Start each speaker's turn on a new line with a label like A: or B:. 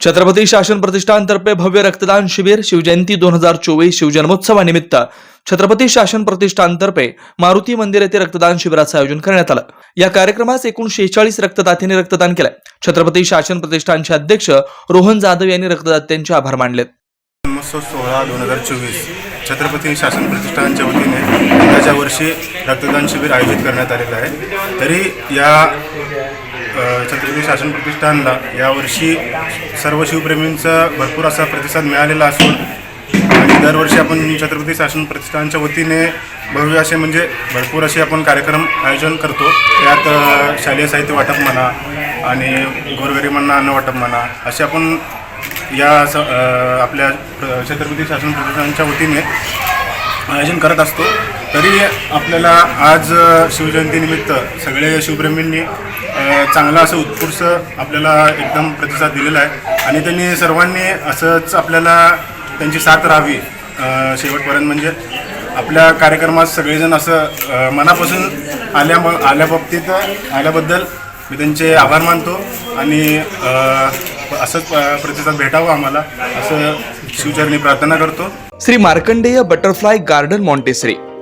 A: छत्रपती शासन प्रतिष्ठानतर्फे भव्य रक्तदान शिबिर शिवजयंती दोन हजार चोवीस शिवजन्मोत्सवानिमित्त. छत्रपती शासन प्रतिष्ठानतर्फे मारुती मंदिर येथे रक्तदान शिबिराचं आयोजन करण्यात आलं. या कार्यक्रमास एकूण शेहेचाळीस रक्तदात्यांनी रक्तदान केलंय. छत्रपती शासन प्रतिष्ठानचे अध्यक्ष रोहन जाधव यांनी रक्तदात्यांचे आभार मानले
B: जन्मोत्सव सोहळा दोन हजार चोवीस. छत्रपती शासन प्रतिष्ठानच्या वतीने मागच्या वर्षी रक्तदान शिबिर आयोजित करण्यात आलेलं आहे. तरी या छत्रपती शासन प्रतिष्ठानला यावर्षी सर्व शिवप्रेमींचा भरपूर असा प्रतिसाद मिळालेला असून आणि दरवर्षी आपण छत्रपती शासन प्रतिष्ठानच्या वतीने भव्य असे म्हणजे भरपूर असे आपण कार्यक्रम आयोजन करतो. त्यात शालेय साहित्य वाटप म्हणा आणि गोरगरिबांना अन्न वाटप म्हणा असे आपण या स आपल्या छत्रपती शासन प्रतिष्ठानच्या वतीने आयोजन करत असतो. तरी आपल्याला आज शिवजयंतीनिमित्त सगळे शिवप्रेमींनी चांगला असं उत्कृष्ट आपल्याला एकदम प्रतिसाद दिलेला आहे. आणि त्यांनी सर्वांनी असंच आपल्याला त्यांची साथ राहावी शेवटपर्यंत म्हणजे. आपल्या कार्यक्रमात सगळेजण असं मनापासून आल्या आल्याबाबतीत आल्याबद्दल मी त्यांचे आभार मानतो. आणि असंच प्रतिसाद भेटावा आम्हाला असं शिवचरणी प्रार्थना करतो.
A: Shri Markandeya butterfly garden Montessori.